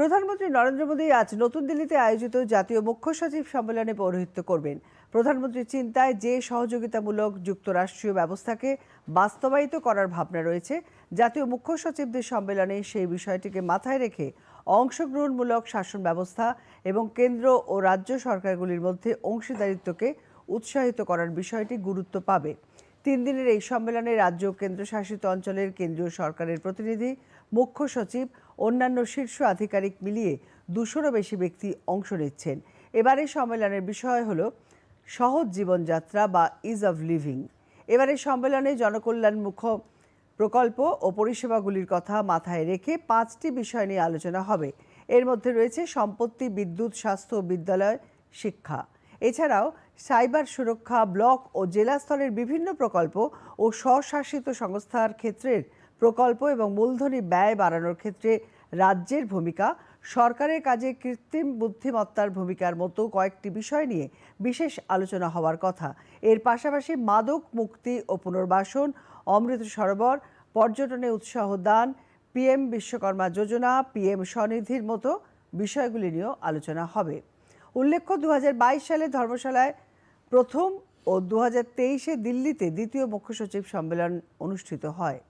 প্রধানমন্ত্রী নরেন্দ্র মোদী আজ নতুন দিল্লিতে আয়োজিত জাতীয় মুখ্য সচিব সম্মেলনে পৌরোহিত্য করবেন। প্রধানমন্ত্রীর চিন্তায় যে সহযোগিতামূলক যুক্তরাষ্ট্রীয় ব্যবস্থাকে বাস্তবায়িত করার ভাবনা রয়েছে, জাতীয় মুখ্য সচিবদের সম্মেলনে সেই বিষয়টিকে মাথায় রেখে অংশগ্রহণমূলক শাসন ব্যবস্থা এবং কেন্দ্র ও রাজ্য সরকারগুলির মধ্যে অংশীদারিত্বকে উৎসাহিত করার বিষয়টি গুরুত্ব পাবে। তিন দিনের এই সম্মেলনে রাজ্য কেন্দ্রশাসিত অঞ্চলের কেন্দ্রীয় সরকারের প্রতিনিধি, মুখ্য সচিব, অন্যান্য শীর্ষ আধিকারিক মিলিয়ে দুশোরও বেশি ব্যক্তি অংশ নিচ্ছেন। এবারের সম্মেলনের বিষয় হল সহজ জীবনযাত্রা বা ইজ অফ লিভিং এবারের সম্মেলনে জনকল্যাণমুখ প্রকল্প ও পরিষেবাগুলির কথা মাথায় রেখে পাঁচটি বিষয় নিয়ে আলোচনা হবে। এর মধ্যে রয়েছে সম্পত্তি, বিদ্যুৎ, স্বাস্থ্য বিদ্যালয়, শিক্ষা। এছাড়াও সাইবার সুরক্ষা ব্লক ও জেলা স্তরের বিভিন্ন প্রকল্প ও স্বশাসিত সংস্থার ক্ষেত্রের প্রকল্প এবং মূলধনী ব্যয় বাড়ানোর ক্ষেত্রে রাজ্যের ভূমিকা, সরকারের কাজে কৃত্রিম বুদ্ধিমত্তার ভূমিকার মতো কয়েকটি বিষয় নিয়ে বিশেষ আলোচনা হওয়ার কথা। এর পাশাপাশি মাদক মুক্তি ও পুনর্বাসন, অমৃত সরোবর, পর্যটনে উৎসাহ দান, পিএম বিশ্বকর্মা যোজনা, পিএম স্বনিধির মতো বিষয়গুলি নিয়েও আলোচনা হবে। উল্লেখ্য দু হাজার বাইশ সালে ধর্মশালায় প্রথম ও দু তেইশে দিল্লিতে দ্বিতীয় মুখ্য সচিব সম্মেলন অনুষ্ঠিত হয়।